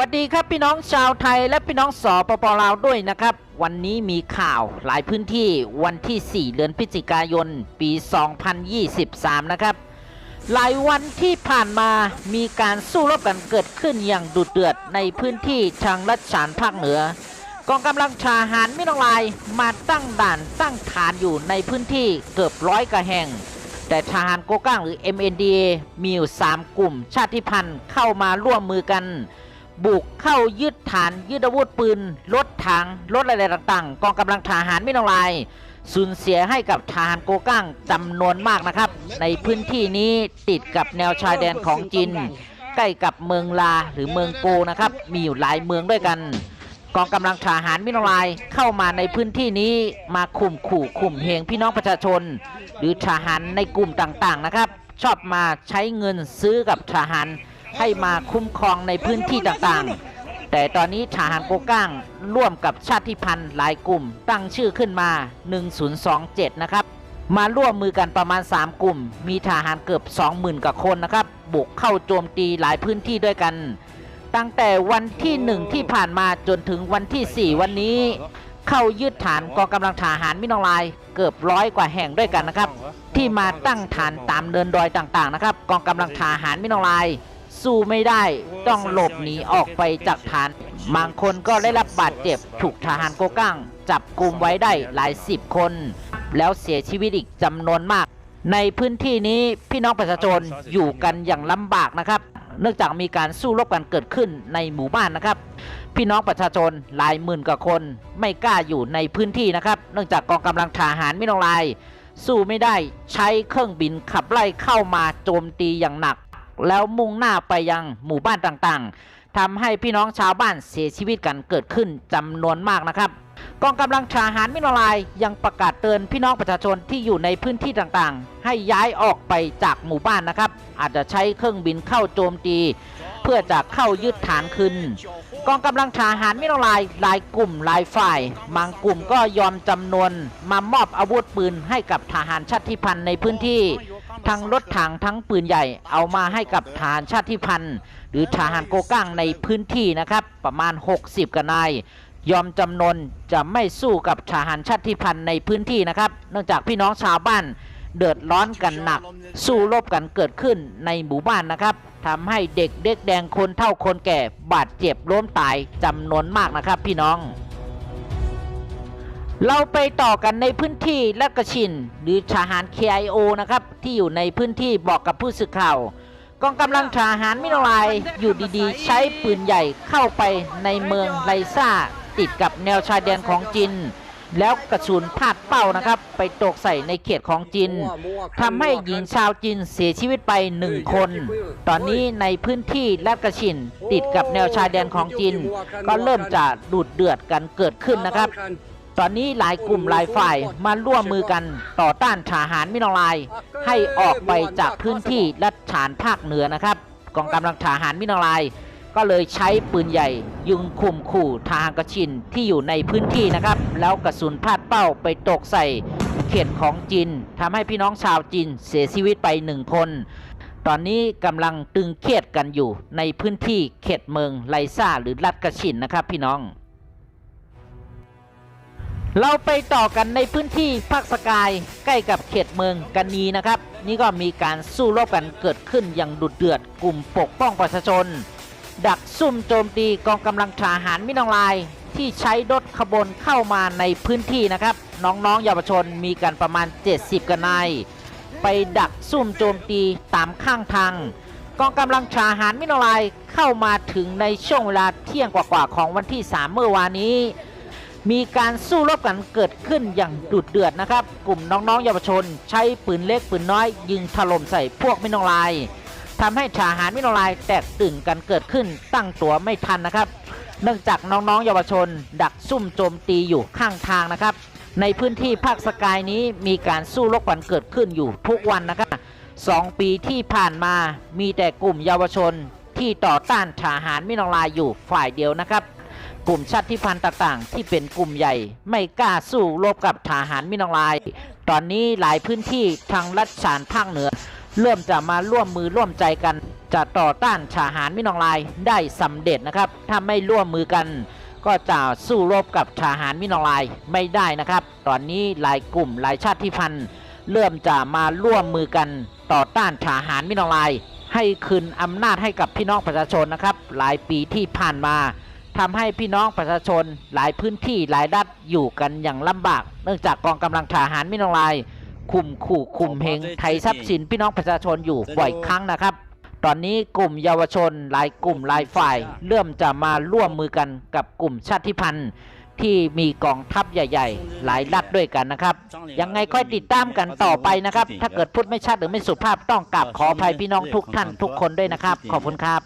วัสดีครับพี่น้องชาวไทยและพี่น้องสปปลาวด้วยนะครับ วันนี้มีข่าวหลายพื้นที่วันที่ 4 เดือนพฤศจิกายน ปี 2023 นะครับ หลายวันที่ผ่านมามีการสู้รบกันเกิดขึ้นอย่างดุเดือดในพื้นที่ทางลัดฉานภาคเหนือ กองกำลังทหารมิตรลายมาตั้งด่านตั้งฐานอยู่ในพื้นที่เกือบร้อยกระแห่งแต่ทหารโกก้างหรือ MNDA มีอยู่ 3 กลุ่มชาติพันธุ์เข้ามาร่วมมือกัน บุกเข้ายึดฐานยึดอาวุธปืนรถถังรถอะไรต่างๆ กองกำลังทหารไม่ต้องลายสูญเสียให้กับทหารโกก้งจำนวนมากนะครับ ในพื้นที่นี้ติดกับแนวชายแดนของจีนใกล้กับเมืองลาหรือเมืองโกนะครับ มีอยู่หลายเมืองด้วยกัน กองกำลังทหารมิโนลายเข้ามาในพื้นที่นี้มาข่มขู่ข่มเหงพี่น้องประชาชน หรือทหารในกลุ่มต่างๆนะครับ ชอบมาใช้เงินซื้อกับทหาร ให้มาคุ้มครองในพื้นที่ต่างๆ แต่ตอนนี้ทหารโกก้างร่วมกับชาติพันธุ์หลายกลุ่ม ตั้งชื่อขึ้นมา 1027 นะครับ มาร่วมมือกันประมาณ 3 กลุ่ม มีทหารเกือบ 20,000กว่าคนนะครับ บุกเข้าโจมตีหลายพื้นที่ด้วยกัน ตั้งแต่วันที่ 1 ที่ผ่านมาจนถึงวันที่ 4 วันนี้ เข้ายึดฐานกองกำลังทหารมินองลายเกือบร้อยกว่าแห่งด้วยกันนะครับ ที่มาตั้งฐานตามเดินดอยต่างๆนะครับ กองกำลังทหารมินองลาย สู้ไม่ได้ต้องหลบหนีออกไปจากฐานบางคนก็ได้รับบาดเจ็บถูกทหารโกก้ง จับกลุ่มไว้ได้หลายสิบคน แล้วเสียชีวิตอีกจำนวนมาก ในพื้นที่นี้พี่น้องประชาชนอยู่กันอย่างลำบากนะครับ เนื่องจากมีการสู้รบกันเกิดขึ้นในหมู่บ้านนะครับ พี่น้องประชาชนหลายหมื่นกว่าคนไม่กล้าอยู่ในพื้นที่นะครับ เนื่องจากกองกำลังทหารไม่ต้องลาย สู้ไม่ได้ใช้เครื่องบินขับไล่เข้ามาโจมตีอย่างหนัก แล้วมุ่งหน้าไปยังหมู่บ้านต่างๆทำให้พี่น้องชาวบ้านเสียชีวิตกันเกิดขึ้นจำนวนมากนะครับ กองกำลังทหารมิโนลายยังประกาศเตือนพี่น้องประชาชนที่อยู่ในพื้นที่ต่างๆ ให้ย้ายออกไปจากหมู่บ้านนะครับ อาจจะใช้เครื่องบินเข้าโจมตี เพื่อจะเข้ายึดฐานคืนกองกำลังทหารมิโนลายหลายกลุ่มหลายฝ่าย บางกลุ่มก็ยอมจำนวนมามอบอาวุธปืนให้กับทหารชาติพันธุ์ในพื้นที่ ทั้งรถถังทั้งปืนใหญ่เอามาให้กับทหารชาติพันธุ์ หรือทหารโกก้างในพื้นที่นะครับ ประมาณ 60กนาย ยอมจำนนจะไม่สู้กับทหารชาติพันธุ์ในพื้นที่นะครับ เนื่องจากพี่น้องชาวบ้านเดือดร้อนกันหนัก สู้รบกันเกิดขึ้นในหมู่บ้านนะครับทำให้เด็กเด็กแดงคนเท่าคนแก่บาดเจ็บล้มตายจำนวนมากนะครับ พี่น้อง เราไปต่อกันในพื้นที่และกระชิน หรือทหาร KIO นะครับ ที่อยู่ในพื้นที่บอกกับผู้สื่อข่าวกองกำลังทหารมิโนลายอยู่ดีๆ ใช้ปืนใหญ่เข้าไปในเมืองไลซ่า ติดกับแนวชายแดนของจีนแล้วกระสุนพลาดเป้านะครับ ไปตกใส่ในเขตของจีนทำให้หญิงชาวจีนเสียชีวิตไปหนึ่งคน ตอนนี้ในพื้นที่และกระชิน ติดกับแนวชายแดนของจีนก็เริ่มจะดูดเดือดกันเกิดขึ้นนะครับ ตอนนี้หลายกลุ่มหลายฝ่ายมาร่วมมือกันต่อต้านทหารมิโนลาย ให้ออกไปจากพื้นที่และฐานภาคเหนือนะครับกองกำลังทหารมิโนลาย ก็เลยใช้ปืนใหญ่ยิงข่มขู่ทหารกระชินที่อยู่ในพื้นที่นะครับ แล้วกระสุนพลาดเป้าไปตกใส่เขตของจีนทำให้พี่น้องชาวจีนเสียชีวิตไปหนึ่งคน ตอนนี้กำลังตึงเครียดกันอยู่ในพื้นที่เขตเมืองไลซ่าหรือรัฐกระชินนะครับพี่น้อง เราไปต่อกันในพื้นที่ภาคสกายใกล้กับเขตเมืองกันนีนะครับ นี่ก็มีการสู้รบกันเกิดขึ้นอย่างดุเดือดกลุ่มปกป้องประชาชน ดักซุ่มโจมตีกองกำลังทหารมินองลาย ที่ใช้รถขบวนเข้ามาในพื้นที่นะครับ น้องๆเยาวชนมีกันประมาณ 70 กันนายไปดักซุ่มโจมตีตามข้างทางกองกำลังทหารมินองลายเข้ามาถึงในช่วงเวลาเที่ยงกว่าๆของวันที่ 3 เมื่อวานนี้ มีการสู้รบกันเกิดขึ้นอย่างดุเดือดนะครับ กลุ่มน้องๆเยาวชน ใช้ปืนเล็กปืนน้อย ยิงถล่มใส่พวกมินอลายทำให้ทหารมินอลายแตกตื่นกันเกิดขึ้นตั้งตัวไม่ทันนะครับ เนื่องจากน้องๆเยาวชน ดักซุ่มโจมตีอยู่ข้างทางนะครับ ในพื้นที่ภาคสกายนี้มีการสู้รบกันเกิดขึ้นอยู่ทุกวันนะครับสองปีที่ผ่านมามีแต่กลุ่มเยาวชนที่ต่อต้านทหารมินอลายอยู่ฝ่ายเดียวนะครับ กลุ่มชาติพันธุ์ต่างๆ ที่เป็นกลุ่มใหญ่ ไม่กล้าสู้รบกับทหารมินองลาย ตอนนี้หลายพื้นที่ทางรัฐฉานภาคเหนือ เริ่มจะมาร่วมมือร่วมใจกัน จะต่อต้านทหารมินองลายได้สำเร็จนะครับ ถ้าไม่ร่วมมือกัน ก็จะสู้รบกับทหารมินองลายไม่ได้นะครับ ตอนนี้หลายกลุ่มหลายชาติพันธุ์ เริ่มจะมาร่วมมือกันต่อต้านทหารมินองลาย ให้คืนอำนาจให้กับพี่น้องประชาชนนะครับ หลายปีที่ผ่านมา ทำให้พี่น้องประชาชนหลายพื้นที่หลายดัฐอยู่กันอย่างลำบาก เนื่องจากกองกำลังทหารมินองลายคุมขู่คุมเหงไทยทรัพย์สินพี่น้องประชาชนอยู่บ่อยครั้งนะครับ ตอนนี้กลุ่มเยาวชนหลายกลุ่มหลายฝ่าย เริ่มจะมาร่วมมือกันกับกลุ่มชาติพันธุ์ที่มีกองทัพใหญ่ ๆ หลายรัฐด้วยกันนะครับ ยังไงค่อยติดตามกันต่อไปนะครับ ถ้าเกิดพูดไม่ชัดหรือไม่สุภาพต้องกลับขออภัยพี่น้องทุกท่านทุกคนด้วยนะครับ ขอบคุณครับ